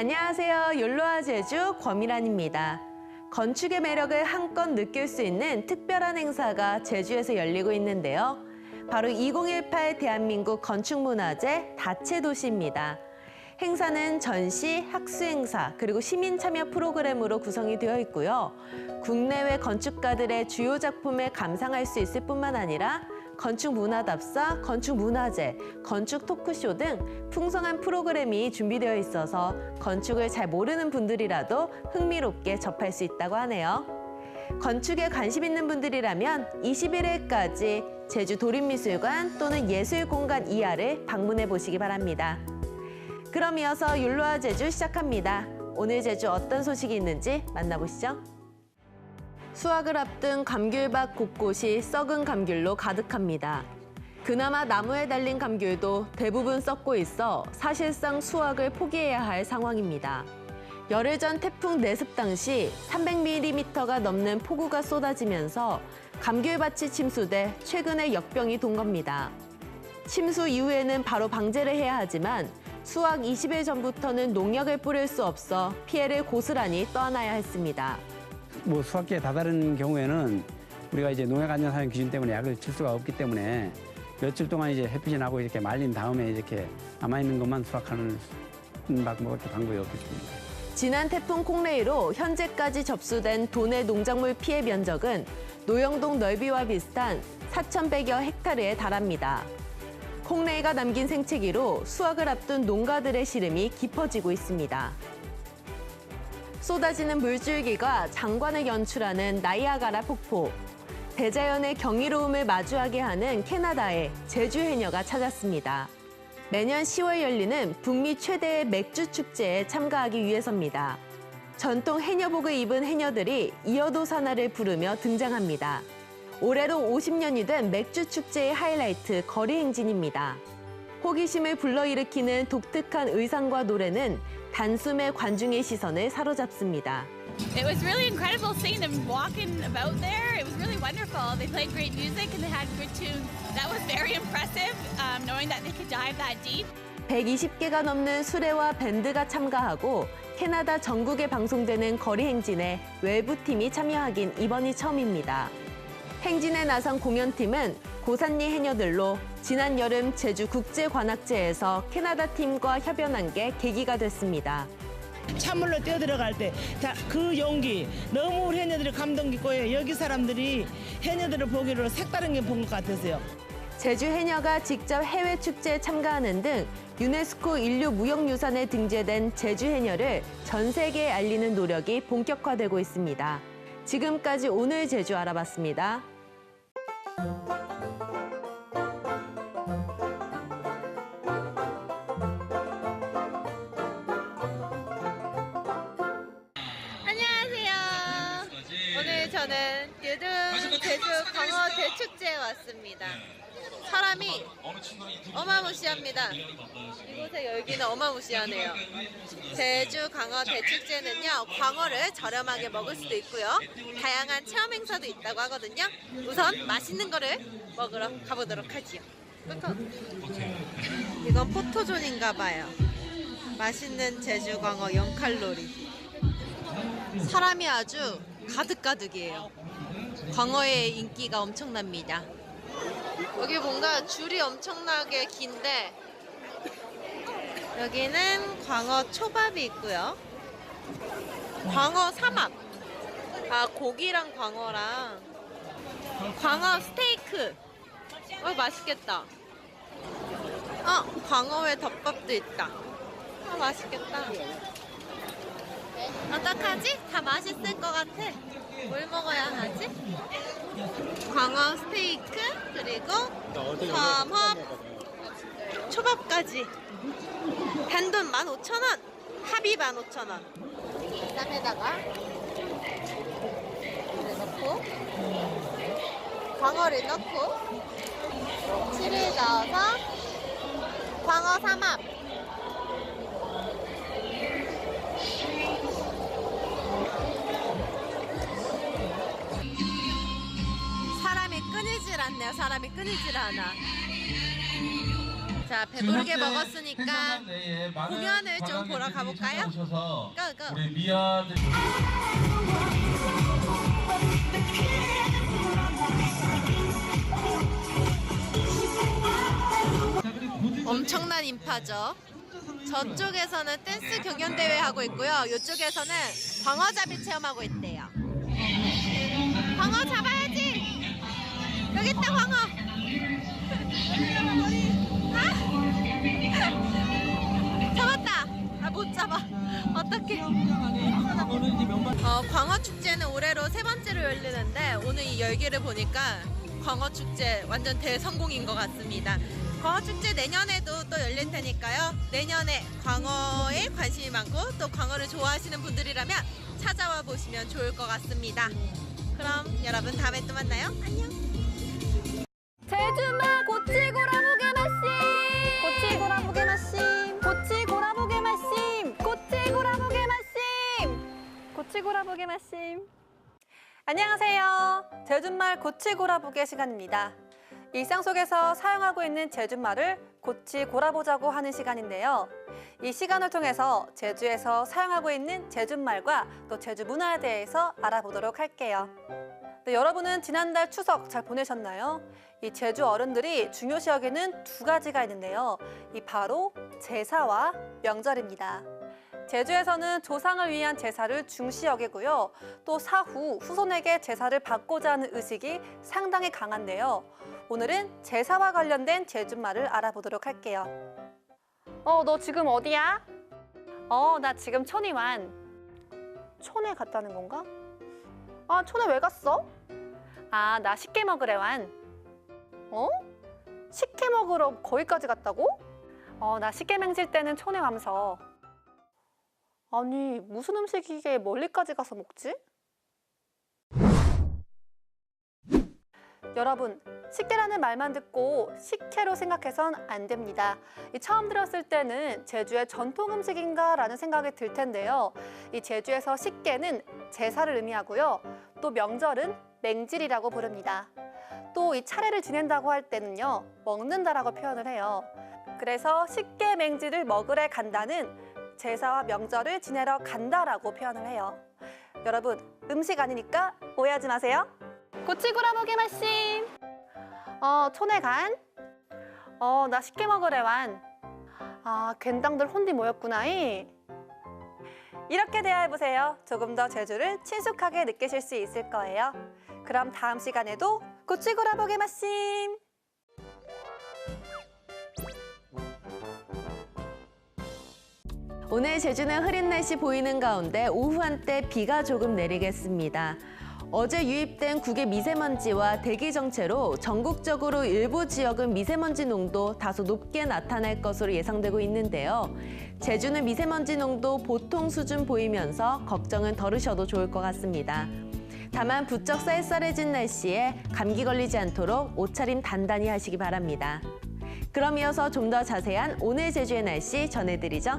안녕하세요. 욜로아 제주 권미란입니다. 건축의 매력을 한껏 느낄 수 있는 특별한 행사가 제주에서 열리고 있는데요. 바로 2018 대한민국 건축문화제 다채도시입니다. 행사는 전시, 학수 행사, 그리고 시민 참여 프로그램으로 구성이 되어 있고요. 국내외 건축가들의 주요 작품을 감상할 수 있을 뿐만 아니라 건축 문화답사, 건축 문화제, 건축 토크쇼 등 풍성한 프로그램이 준비되어 있어서 건축을 잘 모르는 분들이라도 흥미롭게 접할 수 있다고 하네요. 건축에 관심 있는 분들이라면 21일까지 제주 도립미술관 또는 예술공간 이하를 방문해 보시기 바랍니다. 그럼 이어서 율로아 제주 시작합니다. 오늘 제주 어떤 소식이 있는지 만나보시죠. 수확을 앞둔 감귤밭 곳곳이 썩은 감귤로 가득합니다. 그나마 나무에 달린 감귤도 대부분 썩고 있어 사실상 수확을 포기해야 할 상황입니다. 열흘 전 태풍 내습 당시 300mm가 넘는 폭우가 쏟아지면서 감귤밭이 침수돼 최근에 역병이 돈 겁니다. 침수 이후에는 바로 방제를 해야 하지만 수확 20일 전부터는 농약을 뿌릴 수 없어 피해를 고스란히 떠안아야 했습니다. 뭐 수확기에 다다른 경우에는 우리가 이제 농약 안전 사용 기준 때문에 약을 칠 수가 없기 때문에 며칠 동안 이제 햇빛이 나고 이렇게 말린 다음에 이렇게 남아 있는 것만 수확하는 방법밖에 방법이 없겠습니다. 지난 태풍 콩레이로 현재까지 접수된 도내 농작물 피해 면적은 노영동 넓이와 비슷한 4,100여 헥타르에 달합니다. 콩레이가 남긴 생채기로 수확을 앞둔 농가들의 시름이 깊어지고 있습니다. 쏟아지는 물줄기가 장관을 연출하는 나이아가라 폭포. 대자연의 경이로움을 마주하게 하는 캐나다에 제주 해녀가 찾았습니다. 매년 10월 열리는 북미 최대의 맥주 축제에 참가하기 위해서입니다. 전통 해녀복을 입은 해녀들이 이어도 사나를 부르며 등장합니다. 올해로 50년이 된 맥주 축제의 하이라이트 거리 행진입니다. 호기심을 불러일으키는 독특한 의상과 노래는 단숨에 관중의 시선을 사로잡습니다. It was really incredible seeing them walking about there. It was really wonderful. They played great music and they had good tunes. That was very impressive, um, knowing that they could dive that deep. 120개가 넘는 수레와 밴드가 참가하고 캐나다 전국에 방송되는 거리 행진에 외부 팀이 참여하긴 이번이 처음입니다. 행진에 나선 공연팀은 고산리 해녀들로 지난 여름 제주 국제관악제에서 캐나다 팀과 협연한 게 계기가 됐습니다. 찬물로 뛰어들어갈 때 그 용기 너무 우리 해녀들이 감동 깊고요. 여기 사람들이 해녀들을 보기로 색다른 게 본 것 같았어요. 제주 해녀가 직접 해외 축제에 참가하는 등 유네스코 인류 무형유산에 등재된 제주 해녀를 전 세계에 알리는 노력이 본격화되고 있습니다. 지금까지 오늘 제주 알아봤습니다. 저는 요즘 제주 광어 대축제에 왔습니다. 사람이 어마무시합니다. 이곳의 열기는 어마무시하네요. 제주 광어 대축제는요, 광어를 저렴하게 먹을 수도 있고요. 다양한 체험 행사도 있다고 하거든요. 우선 맛있는 거를 먹으러 가보도록 하지요. 이건 포토존인가 봐요. 맛있는 제주 광어 0칼로리. 사람이 아주 가득가득이에요. 광어의 인기가 엄청납니다. 여기 뭔가 줄이 엄청나게 긴데 여기는 광어 초밥이 있고요. 광어 삼합. 아 고기랑 광어랑 광어 스테이크. 어 맛있겠다. 어 광어회 덮밥도 있다. 아 맛있겠다. 어떡하지? 다 맛있을 것 같아. 뭘 먹어야 하지? 광어 스테이크 그리고 삼합 초밥까지 단돈 15,000원 합이 15,000원 쌈에다가 이를 넣고 광어를 넣고 치를 넣어서 광어 삼합 않네요. 사람이 끊이질 않아. 자, 배부르게 먹었으니까 공연을 좀 보러 가볼까요? 고 고! 우리 미아들 엄청난 인파죠. 저쪽에서는 댄스 경연 대회 하고 있고요. 이쪽에서는 광어잡이 체험하고 있대요. 여기 있다 광어. 아! 잡았다. 아 못 잡아. 어떡해. 어, 광어 축제는 올해로 세 번째로 열리는데 오늘 이 열기를 보니까 광어 축제 완전 대성공인 것 같습니다. 광어 축제 내년에도 또 열릴 테니까요. 내년에 광어에 관심이 많고 또 광어를 좋아하시는 분들이라면 찾아와 보시면 좋을 것 같습니다. 그럼 여러분 다음에 또 만나요. 안녕. 제주마 고치고라무게 마심 고치고라무게 마심 고치고라무게 마심 고치고라무게 마심 고치고라무게 마심 안녕하세요. 제주말 고치고라보게 시간입니다. 일상 속에서 사용하고 있는 제주말을 고치고라보자고 하는 시간인데요. 이 시간을 통해서 제주에서 사용하고 있는 제주말과 또 제주 문화에 대해서 알아보도록 할게요 네, 여러분은 지난달 추석 잘 보내셨나요? 이 제주 어른들이 중요시 여기는 두 가지가 있는데요. 이 바로 제사와 명절입니다. 제주에서는 조상을 위한 제사를 중시 여기고요. 또 사후 후손에게 제사를 받고자 하는 의식이 상당히 강한데요. 오늘은 제사와 관련된 제주말을 알아보도록 할게요. 어, 너 지금 어디야? 어, 나 지금 촌이 완. 촌에 갔다는 건가? 아, 촌에 왜 갔어? 아, 나 식혜 먹으래 완. 어? 식혜 먹으러 거기까지 갔다고? 어, 나 식혜 맹실 때는 촌에 가면서. 아니, 무슨 음식이게 멀리까지 가서 먹지? 여러분, 식혜라는 말만 듣고 식혜로 생각해선 안 됩니다. 이 처음 들었을 때는 제주의 전통 음식인가 라는 생각이 들 텐데요. 이 제주에서 식혜는 제사를 의미하고요. 또 명절은 맹질이라고 부릅니다. 또 이 차례를 지낸다고 할 때는요, 먹는다라고 표현을 해요. 그래서 식혜 맹지를 먹으러 간다는 제사와 명절을 지내러 간다라고 표현을 해요. 여러분, 음식 아니니까 오해하지 마세요. 고치구라 보게 마심. 어, 촌에 간? 어, 나 식혜 먹으래 완. 아, 괜당들 혼디 모였구나이. 이렇게 대화해보세요. 조금 더 제주를 친숙하게 느끼실 수 있을 거예요. 그럼 다음 시간에도 고치고라 보게 마심! 오늘 제주는 흐린 날씨 보이는 가운데 오후 한때 비가 조금 내리겠습니다. 어제 유입된 국외 미세먼지와 대기 정체로 전국적으로 일부 지역은 미세먼지 농도 다소 높게 나타날 것으로 예상되고 있는데요. 제주는 미세먼지 농도 보통 수준 보이면서 걱정은 덜으셔도 좋을 것 같습니다. 다만 부쩍 쌀쌀해진 날씨에 감기 걸리지 않도록 옷차림 단단히 하시기 바랍니다. 그럼 이어서 좀 더 자세한 오늘 제주의 날씨 전해드리죠.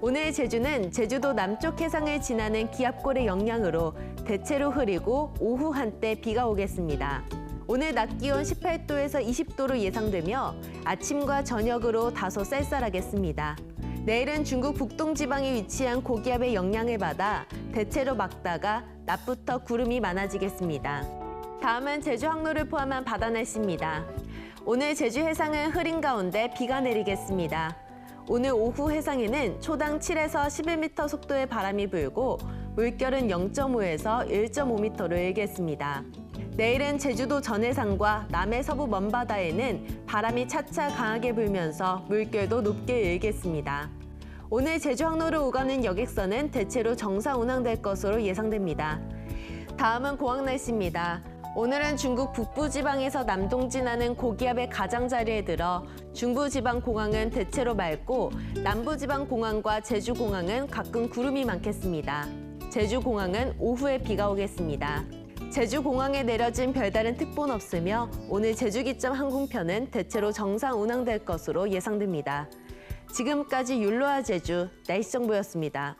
오늘 제주는 제주도 남쪽 해상을 지나는 기압골의 영향으로 대체로 흐리고 오후 한때 비가 오겠습니다. 오늘 낮 기온 18도에서 20도로 예상되며 아침과 저녁으로 다소 쌀쌀하겠습니다. 내일은 중국 북동 지방에 위치한 고기압의 영향을 받아 대체로 막다가 낮부터 구름이 많아지겠습니다. 다음은 제주 항로를 포함한 바다 날씨입니다. 오늘 제주 해상은 흐린 가운데 비가 내리겠습니다. 오늘 오후 해상에는 초당 7에서 11m 속도의 바람이 불고 물결은 0.5에서 1.5m로 일겠습니다. 내일은 제주도 전해상과 남해 서부 먼바다에는 바람이 차차 강하게 불면서 물결도 높게 일겠습니다. 오늘 제주 항로를 오가는 여객선은 대체로 정상 운항될 것으로 예상됩니다. 다음은 공항 날씨입니다. 오늘은 중국 북부 지방에서 남동 진하는 고기압의 가장자리에 들어 중부 지방 공항은 대체로 맑고 남부 지방 공항과 제주 공항은 가끔 구름이 많겠습니다. 제주 공항은 오후에 비가 오겠습니다. 제주 공항에 내려진 별다른 특보는 없으며 오늘 제주 기점 항공편은 대체로 정상 운항될 것으로 예상됩니다. 지금까지 율로아 제주 날씨 정보였습니다.